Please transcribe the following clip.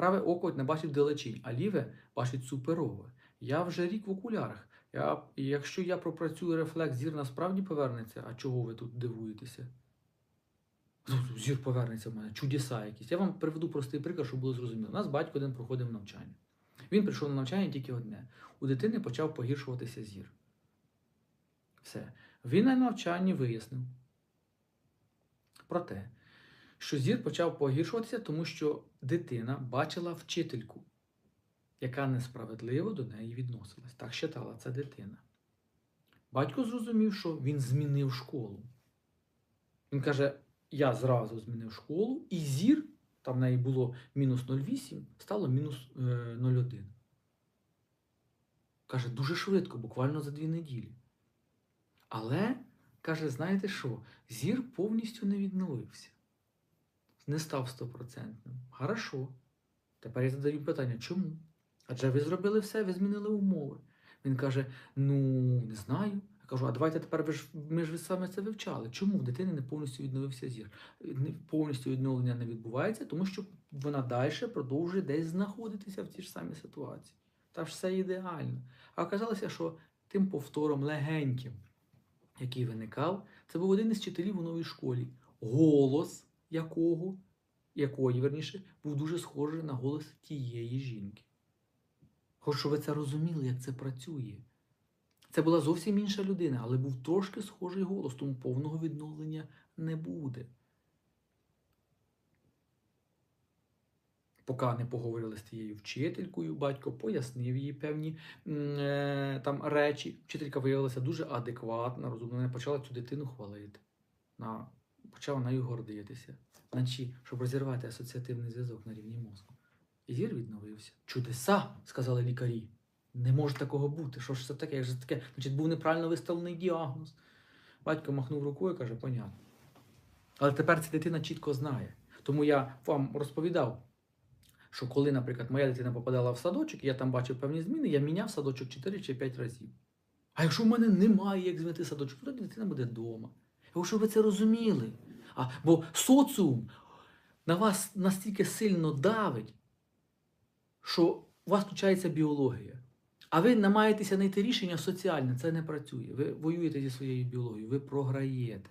Праве око не бачить далечінь, а ліве бачить суперове. Я вже рік в окулярах. Я, якщо я пропрацюю рефлекс, зір насправді повернеться. А чого ви тут дивуєтеся? Ну, Зір повернеться в мене, чудеса якісь. Я вам приведу простий приклад, щоб було зрозуміло. У нас батько один проходив навчання. Він прийшов на навчання тільки одне. У дитини почав погіршуватися зір. Все. Він на навчанні вияснив про те, що зір почав погіршуватися, тому що дитина бачила вчительку, яка несправедливо до неї відносилась. Так считала ця дитина. Батько зрозумів, що він змінив школу. Він каже: я зразу змінив школу, і зір, там в неї було мінус 0,8, стало мінус е, 0,1. Каже, дуже швидко, буквально за дві неділі. Але, каже, знаєте що? Зір повністю не відновився. Не став стопроцентним. Хорошо. Тепер я задаю питання, чому? Адже ви зробили все, ви змінили умови. Він каже: ну, не знаю. Я кажу, а давайте тепер ви ж ми ж саме це вивчали. Чому в дитини не повністю відновився зір? Повністю відновлення не відбувається, тому що вона далі продовжує десь знаходитися в тій ж самій ситуації. Та ж все ідеально. А оказалося, що тим повтором легеньким, який виникав, це був один із вчителів у новій школі, голос якого, якої, верніше, був дуже схожий на голос тієї жінки. Хоч щоб ви це розуміли, як це працює. Це була зовсім інша людина, але був трошки схожий голос, тому повного відновлення не буде. Поки не поговорили з тією вчителькою, батько пояснив їй певні е, там речі. Вчителька виявилася дуже адекватна, розумна, почала цю дитину хвалити. На, почала нею гордитися. Наче, щоб розірвати асоціативний зв'язок на рівні мозку. І зір відновився. Чудеса, сказали лікарі. Не може такого бути. Що ж це таке? Як же таке? Значить, був неправильно виставлений діагноз. Батько махнув рукою і каже, понятно. Але тепер ця дитина чітко знає. Тому я вам розповідав, що коли, наприклад, моя дитина попадала в садочок, і я там бачив певні зміни, я міняв садочок 4 чи 5 разів. А якщо в мене немає як змінити садочок, то дитина буде вдома. Хочу, щоб ви це розуміли. А, бо соціум на вас настільки сильно давить, що у вас включається біологія. А ви намагаєтеся знайти рішення соціальне, це не працює. Ви воюєте зі своєю біологією, ви програєте.